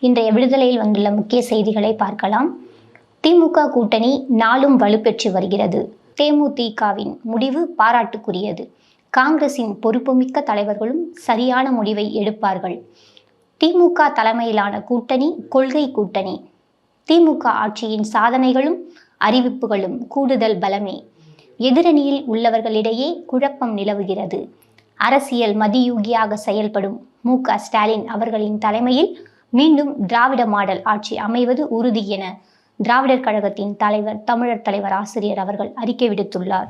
இன்றைய விடுதலையில் வந்துள்ள முக்கிய செய்திகளை பார்க்கலாம். திமுக கூட்டணி நாளும் வலுப்பெற்று வருகிறது. தேமுதிகவின் முடிவு பாராட்டுக்குரியது. காங்கிரசின் பொறுப்புமிக்க தலைவர்களும் சரியான முடிவை எடுப்பார்கள். திமுக தலைமையிலான கூட்டணி கொள்கை கூட்டணி. திமுக ஆட்சியின் சாதனைகளும் அறிவிப்புகளும் கூடுதல் பலமே. எதிரணியில் உள்ளவர்களிடையே குழப்பம் நிலவுகிறது. அரசியல் மதியூகியாக செயல்படும் மு க ஸ்டாலின் அவர்களின் தலைமையில் மீண்டும் திராவிட மாடல் ஆட்சி அமைவது உறுதி என திராவிடர் கழகத்தின் தலைவர் தமிழர் தலைவர் ஆசிரியர் அவர்கள் அறிக்கை விடுத்துள்ளார்.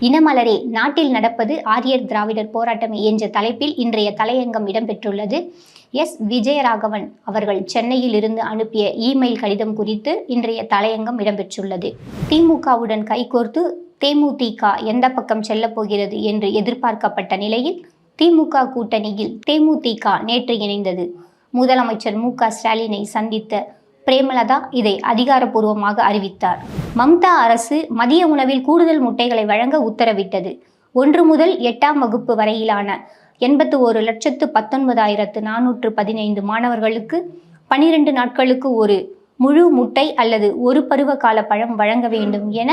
இனமலரே நாட்டில் நடப்பது ஆரியர் திராவிடர் போராட்டம் என்ற தலைப்பில் இன்றைய தலையங்கம் இடம்பெற்றுள்ளது. எஸ். விஜயராகவன் அவர்கள் சென்னையில் இருந்து அனுப்பிய இமெயில் கடிதம் குறித்து இன்றைய தலையங்கம் இடம்பெற்றுள்ளது. திமுகவுடன் கைகோர்த்து தேமுதிக எந்த பக்கம் செல்லப் போகிறது என்று எதிர்பார்க்கப்பட்ட நிலையில் திமுக கூட்டணியில் தேமுதிக நேற்று இணைந்தது. முதலமைச்சர் மு க ஸ்டாலினை சந்தித்த பிரேமலதா இதை அதிகாரப்பூர்வமாக அறிவித்தார். மம்தா அரசு மதிய உணவில் கூடுதல் முட்டைகளை வழங்க உத்தரவிட்டது. ஒன்று முதல் எட்டாம் வகுப்பு வரையிலான எண்பத்து ஒரு லட்சத்து பத்தொன்பதாயிரத்து நானூற்று பதினைந்து மாணவர்களுக்கு பனிரெண்டு நாட்களுக்கு ஒரு முழு முட்டை அல்லது ஒரு பருவ கால பழம் வழங்க வேண்டும் என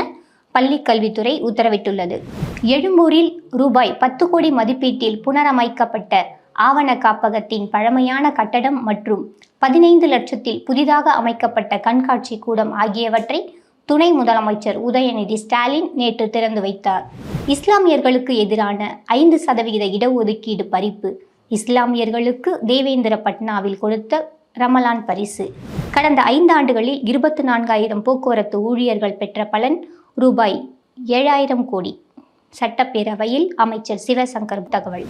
பள்ளிக் கல்வித்துறை உத்தரவிட்டுள்ளது. எழும்பூரில் ரூபாய் பத்து கோடி மதிப்பீட்டில் புனரமைக்கப்பட்ட ஆவண காப்பகத்தின் பழமையான கட்டடம் மற்றும் பதினைந்து லட்சத்தில் புதிதாக அமைக்கப்பட்ட கண்காட்சி கூடம் ஆகியவற்றை துணை முதலமைச்சர் உதயநிதி ஸ்டாலின் நேற்று திறந்து வைத்தார். இஸ்லாமியர்களுக்கு எதிரான ஐந்து சதவிகித இடஒதுக்கீடு பறிப்பு இஸ்லாமியர்களுக்கு தேவேந்திர பட்னாவில் கொடுத்த ரமலான் பரிசு. கடந்த ஐந்து ஆண்டுகளில் இருபத்தி நான்காயிரம் போக்குவரத்து ஊழியர்கள் பெற்ற பலன் ரூபாய் ஏழாயிரம் கோடி. சட்டப்பேரவையில் அமைச்சர் சிவசங்கர் தகவல்.